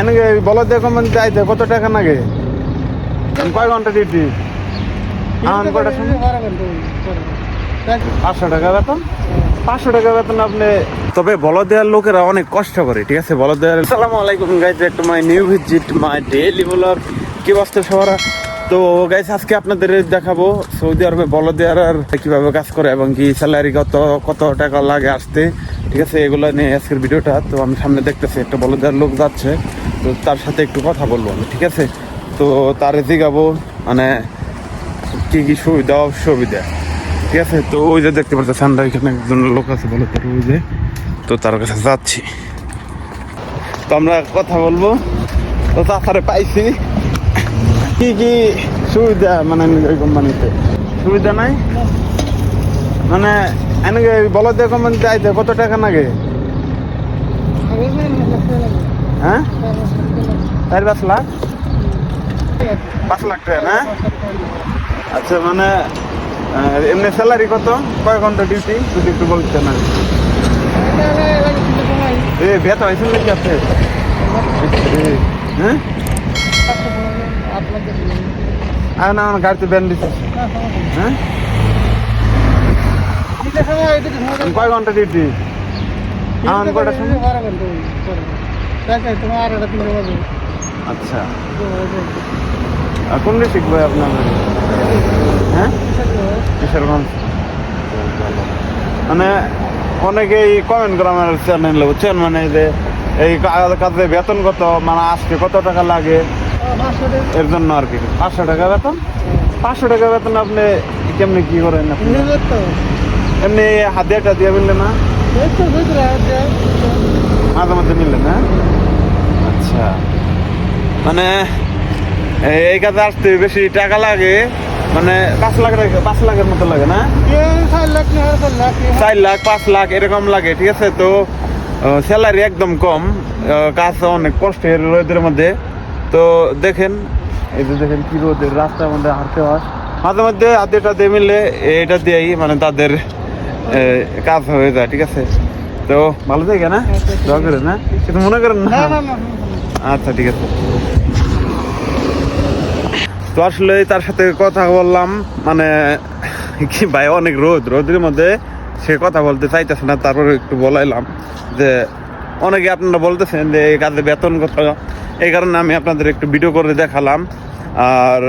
এনেকে বলো দেখো মানে যাইতে? কত টাকা লাগে কয় ঘণ্টা ডিউটি সময়? পাঁচশো টাকা বেতন? পাঁচশো টাকা বেতন আপনি তবে বলদেয়ার লোকেরা অনেক কষ্ট করে ঠিক আছে? বলদেয়ার সালাম আলাইকুম গাইজ একটু my new visit my daily blog কি বসতে সবারা? তো গাইজ আজকে আপনাদের দেখাবো সৌদি আরবে বলদেয়ার আর কীভাবে কাজ করে এবং কি স্যালারি কত কত টাকা লাগে আসতে। ঠিক আছে এগুলো নিয়ে আজকের ভিডিওটা। তো আমি সামনে দেখতেছি একটা বলদেয়ার লোক যাচ্ছে। তো তার সাথে একটু কথা বলব আমি ঠিক আছে? তো তার জিগাবো মানে কি কি সুবিধা অসুবিধা ঠিক আছে? তো ওই যে দেখতে পাচ্ছেন ঠান্ডা এখানে একজন লোক আছে বলে তার ওই যে তো তার কাছে যাচ্ছি। তো আমরা কথা বলব তো তাছাড়া পাইছি। কি কি সুবিধা মানে ওই কোম্পানিতে? সুবিধা নাই? মানে এনেকে বলো যে কোম্পানিতে আইতে কত টাকা লাগে? হ্যাঁ চার পাঁচ লাখ? পাঁচ লাখ টাকা না আচ্ছা মানে এমনি স্যালারি কত? কয় ঘণ্টা ডিউটি যদি একটু বলতেন না এ বেত হয়েছিল নাকি আপনি হ্যাঁ? আর না আমার গাড়িতে ব্যান্ড দিচ্ছে হ্যাঁ? কয় ঘণ্টা ডিউটি আমার কয়টা সময়? আচ্ছা। আর কোন ডিস্ট্রিক্ট ভাই আপনার হ্যাঁ? কিশোরগঞ্জ। মানে অনেকেই কমেন্ট করে আমার চ্যানেলে বুঝছেন? মানে যে এই কাজে বেতন কত? মানে আজকে কত টাকা লাগে? এর জন্য আর কি। পাঁচশো টাকা বেতন? পাঁচশো টাকা বেতন আপনি কেমনি কি করেন আপনি? এমনি হাতিয়াটা দিয়ে মিললে না? মাঝে মধ্যে মিললে না? আচ্ছা মানে এই- কাজে আসতে বেশি টাকা লাগে মানে পাঁচ লাখ পাঁচ লাখের মতো লাগে না? চার লাখ পাঁচ লাখ এরকম লাগে ঠিক আছে? তো স্যালারি একদম কম কাজ অনেক কষ্টের রোদের মধ্যে। তো দেখেন এই যে দেখেন কি রোদের রাস্তার মধ্যে হাঁটতে হয়। মাঝে মধ্যে আদেটা দিয়ে মিলে এটা দিয়েই মানে তাদের কাজ হয়ে যায় ঠিক আছে? তো ভালো থাকে না? দোয়া করেন না? কিন্তু মনে করেন না। আচ্ছা ঠিক আছে। তো আসলে তার সাথে কথা বললাম মানে কি ভাই, অনেক রোদ, রোদের মধ্যে সে কথা বলতে চাইতেছে না, তারপরে একটু বলাইলাম যে, অনেকে আপনারা বলতেছেন যে, এই কাজে বেতন কত? এই কারণে আমি আপনাদের একটু ভিডিও করে দেখালাম। আর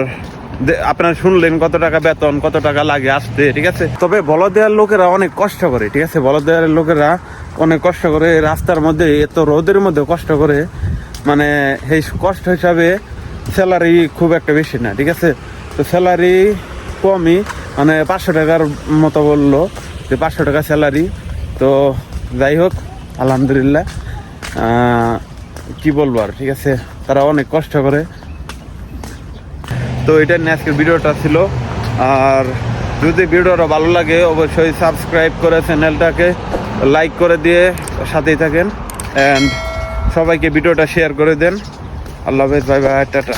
আপনারা শুনলেন কত টাকা বেতন, কত টাকা লাগে আসতে, ঠিক আছে? তবে বলদেয়ার লোকেরা অনেক কষ্ট করে, ঠিক আছে? বলদেয়ার লোকেরা অনেক কষ্ট করে, রাস্তার মধ্যে এত রোদের মধ্যে কষ্ট করে মানে এই কষ্ট হিসাবে স্যালারি খুব একটা বেশি না, ঠিক আছে? তো স্যালারি কমই মানে পাঁচশো টাকার মতো বলল যে পাঁচশো টাকা স্যালারি তো যাই হোক, আলহামদুলিল্লাহ। কি বলব আর, ঠিক আছে? তারা অনেক কষ্ট করে। তো এটা নিয়ে আজকের ভিডিওটা ছিল। আর যদি ভিডিওটা ভালো লাগে, অবশ্যই সাবস্ক্রাইব করে চ্যানেলটাকে লাইক করে দিয়ে সাথেই থাকেন। অ্যান্ড সবাইকে ভিডিওটা শেয়ার করে দেন। আল্লাহ হাফেজ ভাই বাই টাটা।